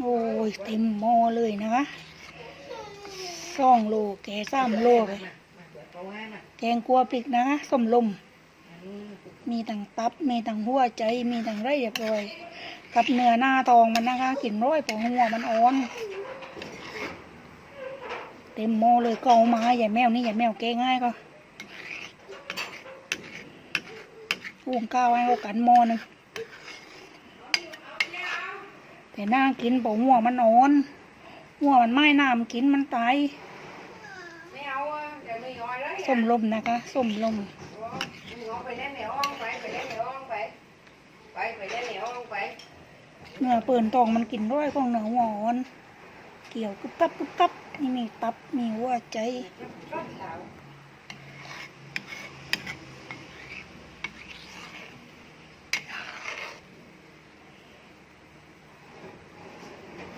โอ้ยเต็มหม้อเลยนะคะสองโลแกสามโลเลยแกงกัวพริกนะคะสมลม มีตังตับ มีตังหัวใจ มีตังไรเรียบร้อย กับเนื้อหน้าทองมันนะคะกลิ่นร้อยเพอหัวมันอ่อน เต็มหม้อเลยก็เอามาให้ยาแมวนี่ยายแมวแกง่ายก็ปุ้งข้าวให้เขากันหม้อหนึง แต่น่ากินเพอหัวมันอ่อนหัวมันไม่น้ำกินมันตายไม่เอาอะเดี๋ยวไม่ย้อยแล้วส้มลมนะคะส้มลมมึงเอาไปเล่นในห้องไปไปเล่นในห้องไปไปไปเล่นในห้องไปเนื้อเปิ่นทองมันกินร้อยของเนื้อหัวอ่อนเกี่ยวกุบกับกุบกับนี่มีตับมีหัวใจ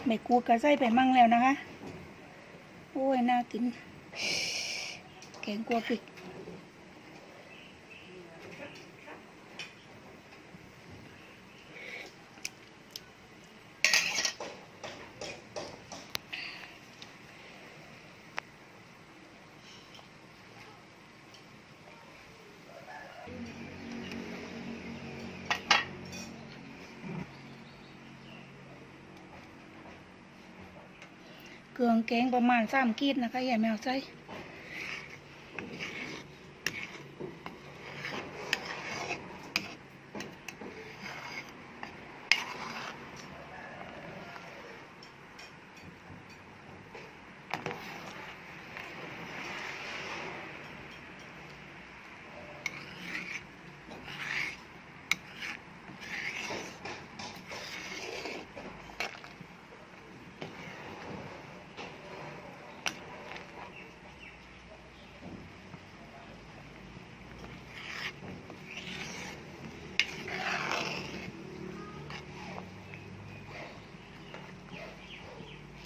ชอบสาวกูดกระใส่ไปมั่งแล้วนะคะ โอ้ย น่ากิน แกงกัวพริก เกลืองแกงประมาณสามกีดนะคะอย่าแมวใส่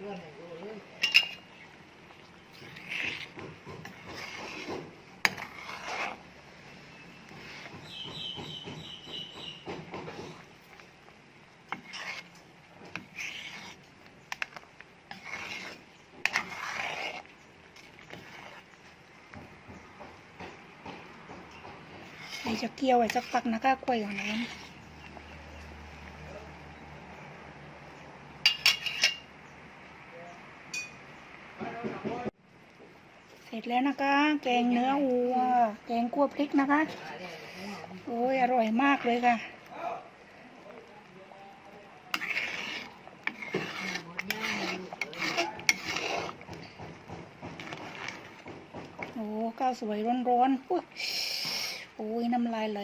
จากการมือเนี่ยว่ามือยังคุยกันมือเนี่ยคุยกันคุยมานี่เราจากดูเดี๋ยวบนนี้ลงไปเลยเรื่องไหนดูเลย เดี๋ยวจะเกี่ยวไว้สักพักนะคะกล้วยของน้ำ เสร็จแล้วนะคะ แกงเนื้อวัว แกงกัวพริกนะคะ โอ้ยอร่อยมากเลยค่ะโอ้ข้าวสวยร้อนๆโอ้ยน้ำลายไหล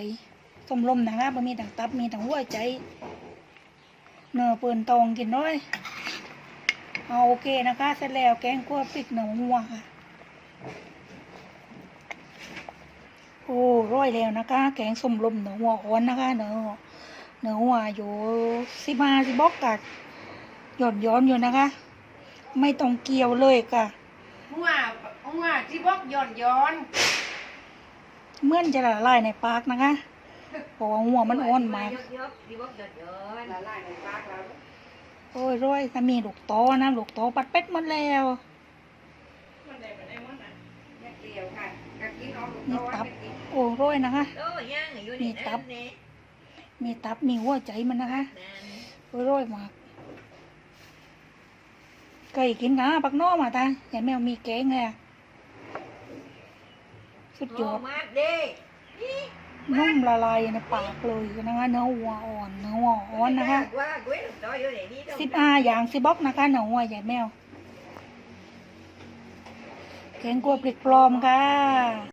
ส้มลมนะคะบะมีต่างตับมีต่างหัวใจเนื้อเปิ่นตองกินด้วยเอาโอเคนะคะ เสร็จแล้วแกงคั่วพริกเนื้อวัวค่ะ โอ้ร้อยแล้วนะคะ แกงส้มลมเนื้อวัวอ่อนนะคะเนื้อเนื้อวัวอยู่สิบห้าสิบอกกัดหย่อนย้อนอยู่นะคะ ไม่ต้องเกี่ยวเลยค่ะหัวหัวที่บอกย้อนย้อนเหมื่อนจะละลายในปากนะคะเพราะว่าหัวมันอ่อนมากยกๆที่บอกย้อนย้อนละลายในปากเราโอ้ยร้อยถ้ามีลูกโตนะลูกโตปัดเป็ดหมดแล้ว มีโตตับไปกินโอ้ร้อยนะคะโอ้ย่างอยู่มีนี่ตับนี่มีตับมีหัวใจมันนะคะนั่นโอ้ยร้อยมากไก่กินนะปักนอกมาตาอย่าแมวมีแกงเลยอะสุดยโอ้อดมาเด้นี่นุ่มละลายในปากเลยนะคะเนื้อวัวอ่อนเนื้อวัวอ่อนนะคะว่ากุ้ยต่ออยู่ไหนนี่สิบอาอย่างสิบอกนะคะเนื้อวัวใหญ่แมวแกงกลัวปลิกปลอมค่ะ